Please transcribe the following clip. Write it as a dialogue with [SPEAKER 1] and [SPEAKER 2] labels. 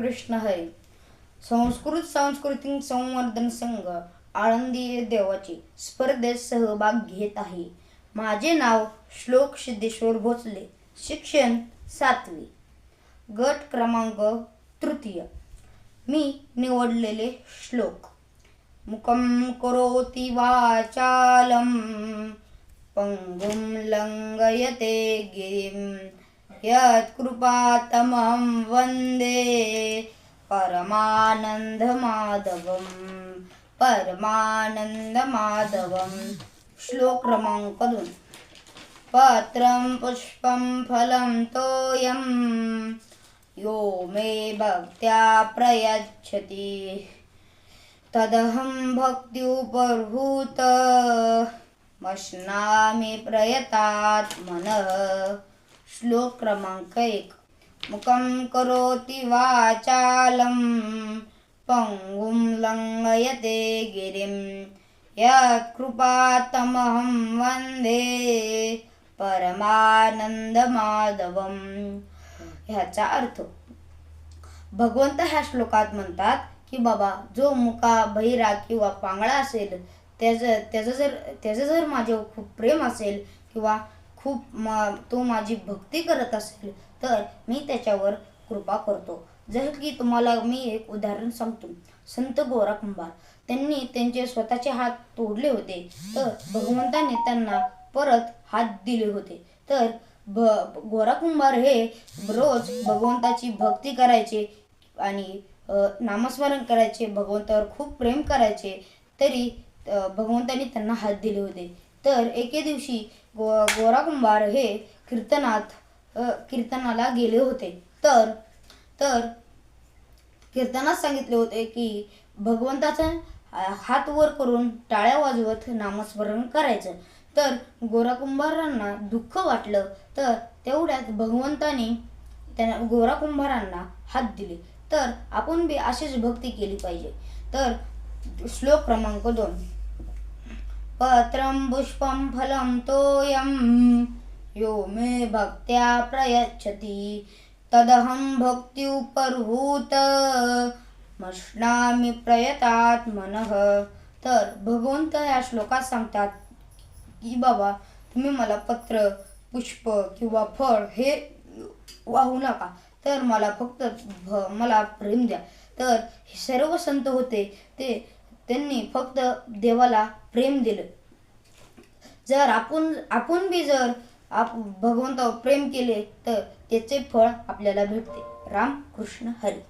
[SPEAKER 1] कृष्ण हरी. संस्कृत सांस्कृतिक संवर्धन संघ आळंदी देवाची स्पर्धेत सहभाग घेत आहे. माझे नाव श्लोक सिद्धेश्वर भोसले शिक्षण सातवी. गट क्रमांक तृतीय. मी निवडलेले श्लोक. मुखं करोति वाचालं पङ्गुं लङ्घयते गिरिं यत्कृपातमं वन्दे परमानन्दमाधवं परमानन्दमाधवं श्लोक दोन. पत्रं पुष्पं फलं तोयं यो मे भक्त्या प्रयच्छति। तदहं भक्त्युपहूत मश्नामि प्रयतात्मनः। श्लोक क्रमांक एक. मुखं करोति वाचालं पङ्गुं लङ्घयते गिरिं। यत्कृपातमहं वन्दे परमानंदमाधवम ह्याचा अर्थ भगवंत ह्या श्लोकात म्हणतात की बाबा जो मुका बहिरा किंवा पांगळा असेल त्याचं त्याचं जर त्याचं जर माझ्यावर खूप प्रेम असेल किंवा खूप मा तो माझी भक्ती करत असेल तर मी त्याच्यावर कृपा करतो. जसं की तुम्हाला मी एक उदाहरण सांगतो. संत गोरा कुंभार. त्यांनी त्यांचे स्वतःचे हात तोडले होते. तर भगवंताने त्यांना परत हात दिले होते. तर भ गोरा कुंभार हे रोज भगवंताची भक्ती करायचे आणि नामस्मरण करायचे भगवंतावर खूप प्रेम करायचे. तरी भगवंतांनी भगवंताने त्यांना हात दिले होते. तर एके दिवशी गो गोरा कुंभार हे कीर्तनात कीर्तनाला गेले होते. तर तर कीर्तनात सांगितले होते की भगवंताचा हात वर करून टाळ्या वाजवत नामस्मरण करायचं. तर गोरा कुंभारांना दुःख वाटलं. तर तेवढ्यात भगवंताने त्यांना गोरा कुंभारांना हात दिले. तर आपण बी अशीच भक्ती केली पाहिजे. तर श्लोक क्रमांक दोन. पत्रं पुष्पं फलं तोयं। यो मे भक्त्या प्रयच्छति। तदहं भक्त्युपरभूत मश्नामि प्रयतात्मनः। तर भगवंत या श्लोकात सांगतात की बाबा तुम्ही मला पत्र पुष्प किंवा फळ हे वाहू नका. तर मला फक्त भ मला प्रेम द्या. तर हे सर्व संत होते ते त्यांनी फक्त देवाला प्रेम दिलं. जर आपण आपण बी जर आप भगवंतावर प्रेम केले तर त्याचे फळ आपल्याला भेटते. राम कृष्ण हरी.